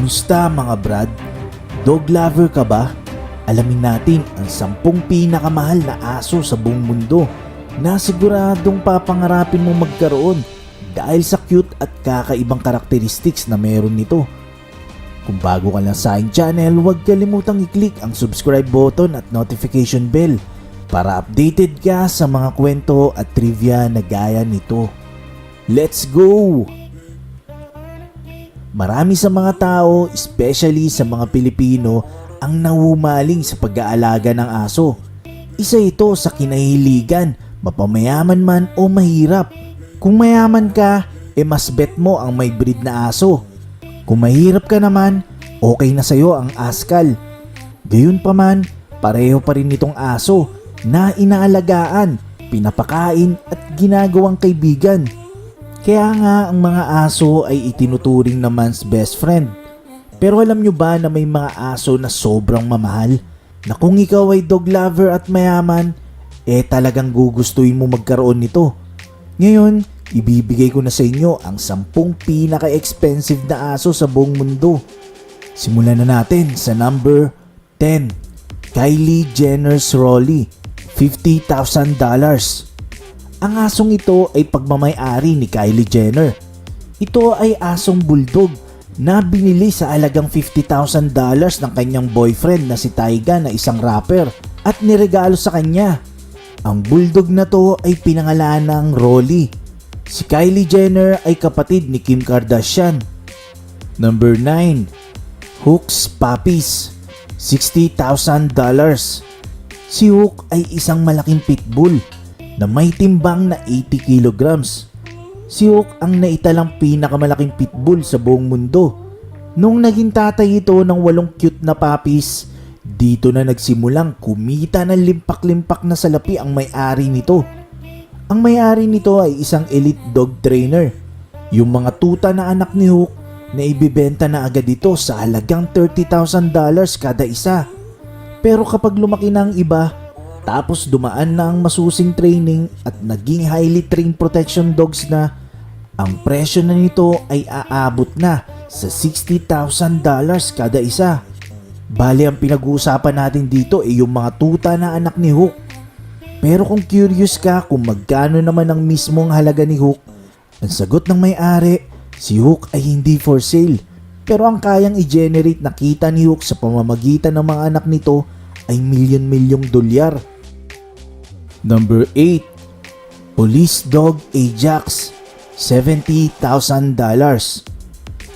Kumusta mga brad? Dog lover ka ba? Alamin natin ang sampung pinakamahal na aso sa buong mundo na siguradong papangarapin mo magkaroon dahil sa cute at kakaibang karakteristics na meron nito. Kung bago ka lang sa aking channel, huwag kalimutang i-click ang subscribe button at notification bell para updated ka sa mga kwento at trivia na gaya nito. Let's go! Marami sa mga tao, especially sa mga Pilipino, ang nahumaling sa pag-aalaga ng aso. Isa ito sa kinahiligan, mapamayaman man o mahirap. Kung mayaman ka, e mas bet mo ang may breed na aso. Kung mahirap ka naman, okay na sa'yo ang askal. Gayun pa man, pareho pa rin itong aso na inaalagaan, pinapakain at ginagawang kaibigan. Kaya nga ang mga aso ay itinuturing na man's best friend. Pero alam nyo ba na may mga aso na sobrang mamahal? Na kung ikaw ay dog lover at mayaman, eh talagang gugustuhin mo magkaroon nito. Ngayon, ibibigay ko na sa inyo ang 10 pinaka-expensive na aso sa buong mundo. Simulan na natin sa number 10. Kylie Jenner's Rolly, $50,000. Ang asong ito ay pagmamayari ni Kylie Jenner. Ito ay asong bulldog na binili sa alagang $50,000 ng kanyang boyfriend na si Tyga na isang rapper at niregalo sa kanya. Ang bulldog na to ay pinangalan ng Rolly. Si Kylie Jenner ay kapatid ni Kim Kardashian. Number 9. Hook's Puppies $60,000 Si Hook ay isang malaking pitbull na may timbang na 80 kilograms. Si Hook ang naitalang pinakamalaking pitbull sa buong mundo. Nung naging tatay ito ng walong cute na puppies, dito na nagsimulang kumita ng limpak-limpak na salapi ang may-ari nito. Ang may-ari nito ay isang elite dog trainer. Yung mga tuta na anak ni Hook na ibibenta na agad ito sa halagang $30,000 kada isa. Pero kapag lumaki na ang iba, tapos dumaan na ang masusing training at naging highly trained protection dogs na, ang presyo na nito ay aabot na sa $60,000 kada isa. Bali ang pinag-uusapan natin dito ay yung mga tuta na anak ni Hook. Pero kung curious ka kung magkano naman ang mismong halaga ni Hook, ang sagot ng may-ari, si Hook ay hindi for sale. Pero ang kayang i-generate na kita ni Hook sa pamamagitan ng mga anak nito ay milyon-milyong dolyar. Number 8. Police Dog Ajax $70,000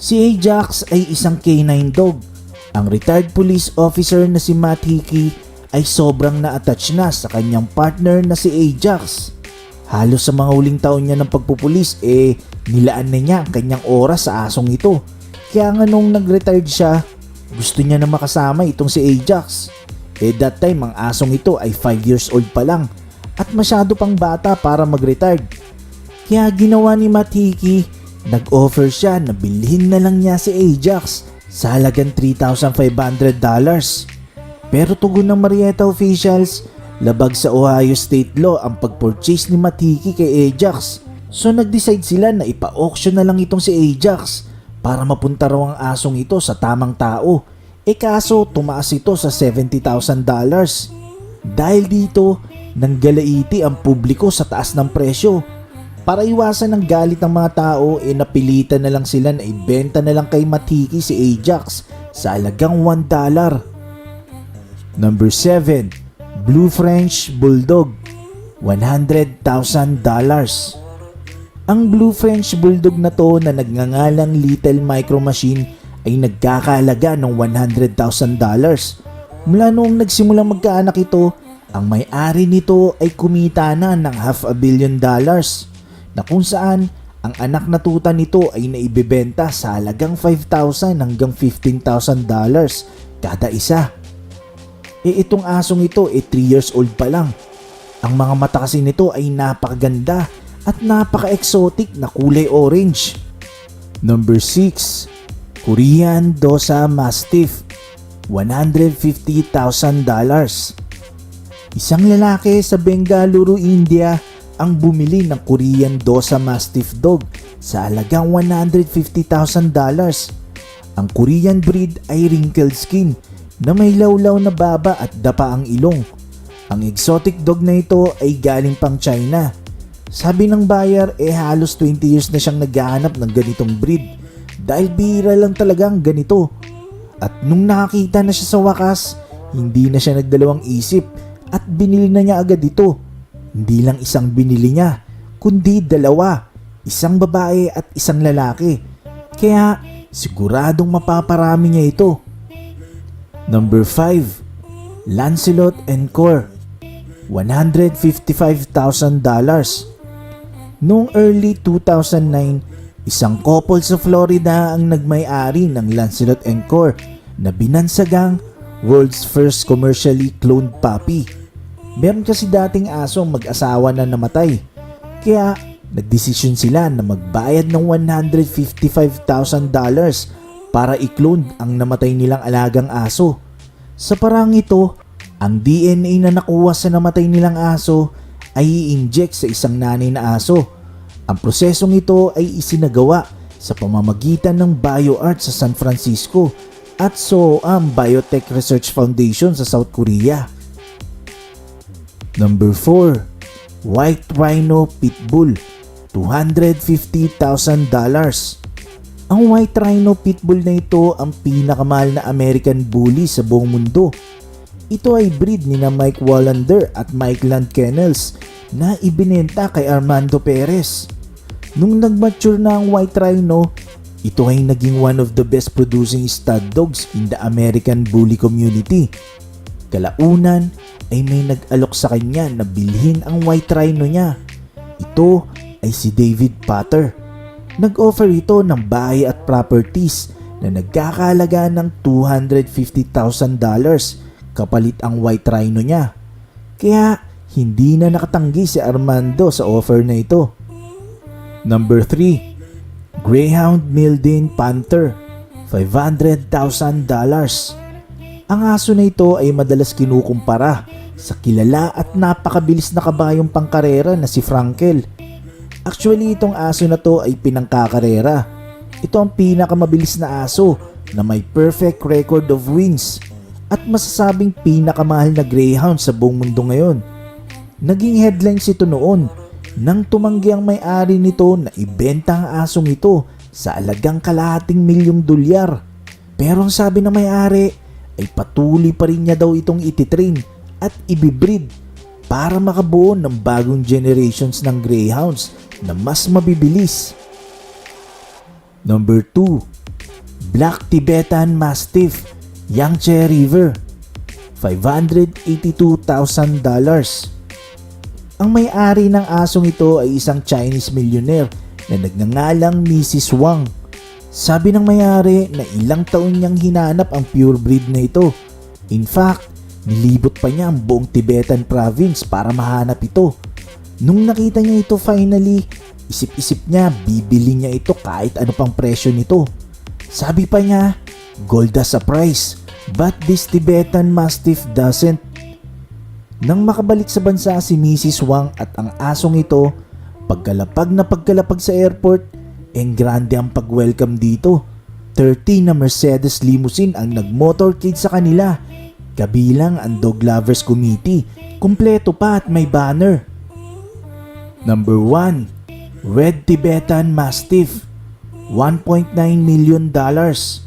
Si Ajax ay isang canine dog. Ang retired police officer na si Matt Hickey ay sobrang na-attach na sa kanyang partner na si Ajax. Halos sa mga huling taon niya ng pagpupulis eh nilaan na niya ang kanyang oras sa asong ito. Kaya nga nung nag-retired siya, gusto niya na makasama itong si Ajax. Eh that time ang asong ito ay 5 years old pa lang at masyado pang bata para mag-retired. Kaya ginawa ni Matiki, nag-offer siya na bilhin na lang niya si Ajax sa halagang $3,500. Pero tugon ng Marietta officials, labag sa Ohio State law ang pag-purchase ni Matiki kay Ajax. So nag-decide sila na ipa-auction na lang itong si Ajax para mapunta raw ang asong ito sa tamang tao. E kaso tumaas ito sa $70,000. Dahil dito, nanggalaiti ang publiko sa taas ng presyo. Para iwasan ang galit ng mga tao, e napilitan na lang sila na ibenta na lang kay Matiki si Ajax sa halagang $1. Number 7. Blue French Bulldog $100,000 Ang Blue French Bulldog na to na nagngangalang Little Micro Machine ay nagkakahalaga ng $100,000. Mula noong nagsimulang magkaanak ito, ang may-ari nito ay kumita na ng half a billion dollars na kung saan ang anak na tuta nito ay naibebenta sa halagang 5,000 hanggang 15,000 dollars kada isa. E itong asong ito ay 3 years old pa lang. Ang mga mata kasi nito ay napakaganda at napaka-exotic na kulay orange. Number 6. Korean Dosa Mastiff $150,000 Isang lalaki sa Bengaluru, India ang bumili ng Korean Dosa Mastiff Dog sa halagang $150,000. Ang Korean breed ay wrinkled skin na may lawlaw na baba at dapa ang ilong. Ang exotic dog na ito ay galing pang China. Sabi ng buyer eh halos 20 years na siyang naghahanap ng ganitong breed dahil bihira lang talaga ang ganito. At nung nakakita na siya sa wakas, hindi na siya nagdalawang isip at binili na niya agad ito. Hindi lang isang binili niya, kundi dalawa, isang babae at isang lalaki. Kaya siguradong mapaparami niya ito. Number 5. Lancelot and Core $155,000 Noong early 2009, isang couple sa Florida ang nagmay-ari ng Lancelot and Core na binansagang world's first commercially cloned puppy. Meron kasi dating asong mag-asawa na namatay. Kaya nagdesisyon sila na magbayad ng $155,000 para i-clone ang namatay nilang alagang aso. Sa parang ito, ang DNA na nakuha sa namatay nilang aso ay i-inject sa isang nanay na aso. Ang prosesong ito ay isinagawa sa pamamagitan ng BioArt sa San Francisco at SOAM Biotech Research Foundation sa South Korea. Number 4. White Rhino Pitbull $250,000 Ang White Rhino Pitbull na ito ang pinakamahal na American Bully sa buong mundo. Ito ay breed ni na Mike Wallander at Mike Land Kennels na ibinenta kay Armando Perez. Nung nag-mature na ang White Rhino, ito ay naging one of the best producing stud dogs in the American Bully community. Kalaunan ay may nag-alok sa kanya na bilhin ang White Rhino niya. Ito ay si David Potter. Nag-offer ito ng bahay at properties na nagkakalaga ng $250,000 kapalit ang white rhino niya. Kaya hindi na nakatanggi si Armando sa offer na ito. Number 3. Greyhound Mildin Panther $500,000 Ang aso na ito ay madalas kinukumpara sa kilala at napakabilis na kabayong pangkarera na si Frankel. Actually itong aso na to ay pinangkakarera. Ito ang pinakamabilis na aso na may perfect record of wins at masasabing pinakamahal na greyhound sa buong mundo ngayon. Naging headlines ito noon nang tumanggi ang may-ari nito na ibenta ang asong ito sa alagang kalahating milyong dolyar. Pero ang sabi ng may-ari ay patuloy pa rin niya daw itong ititrain at ibibreed para makabuo ng bagong generations ng greyhounds na mas mabibilis. Number 2. Black Tibetan Mastiff Yangtze River $582,000 Ang may-ari ng asong ito ay isang Chinese millionaire na nagngangalang Mrs. Wang. Sabi ng may-ari na ilang taon niyang hinanap ang pure breed na ito. In fact, nilibot pa niya ang buong Tibetan province para mahanap ito. Nung nakita niya ito finally, isip-isip niya bibili niya ito kahit ano pang presyo nito. Sabi pa niya, gold as a price, but this Tibetan Mastiff doesn't. Nang makabalik sa bansa si Mrs. Wang at ang asong ito, pagkalapag na pagkalapag sa airport, en grande ang pag-welcome dito. 30 na Mercedes limousine ang nag-motorcade sa kanila. Kabilang ang Dog Lovers Committee. Kumpleto pa at may banner. Number 1. Red Tibetan Mastiff 1.9 million dollars.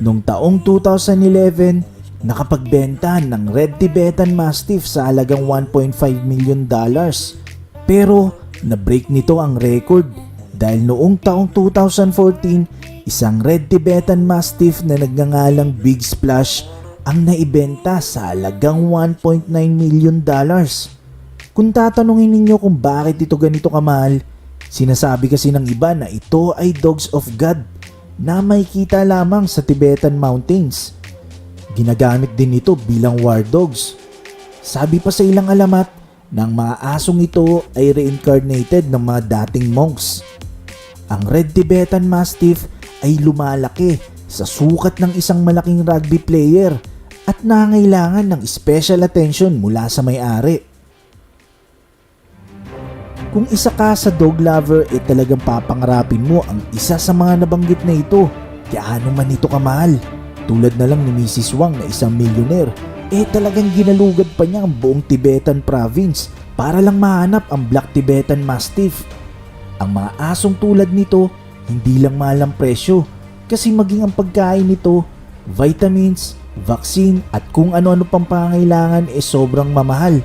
Noong taong 2011, nakapagbenta ng Red Tibetan Mastiff sa halagang 1.5 million dollars. Pero na-break nito ang record dahil noong taong 2014, isang Red Tibetan Mastiff na nagngangalang Big Splash ang naibenta sa halagang 1.9 million dollars. Kung tatanungin ninyo kung bakit ito ganito kamahal, sinasabi kasi ng iba na ito ay dogs of God na makikita lamang sa Tibetan Mountains. Ginagamit din ito bilang war dogs. Sabi pa sa ilang alamat, ng mga asong ito ay reincarnated ng mga dating monks. Ang Red Tibetan Mastiff ay lumalaki sa sukat ng isang malaking rugby player at nangailangan ng special attention mula sa may-ari. Kung isa ka sa dog lover, eh talagang papangarapin mo ang isa sa mga nabanggit na ito. gaano man ito kamahal. Tulad na lang ni Mrs. Wang na isang milyoner, eh talagang ginalugad pa niya ang buong Tibetan province para lang mahanap ang Black Tibetan Mastiff. Ang mga asong tulad nito, hindi lang mahal presyo kasi maging ang pagkain nito, vitamins, vaccine at kung ano-ano pang pangailangan eh sobrang mamahal.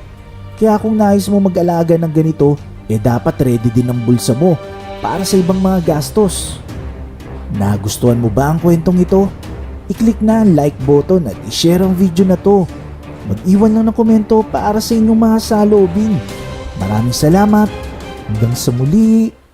Kaya kung nais mo mag-alaga ng ganito, eh dapat ready din ang bulsa mo para sa ibang mga gastos. Nagustuhan mo ba ang kwentong ito? I-click na ang like button at i-share ang video na to. Mag-iwan lang ng komento para sa inyong mga salobin. Maraming salamat. Hanggang sa muli.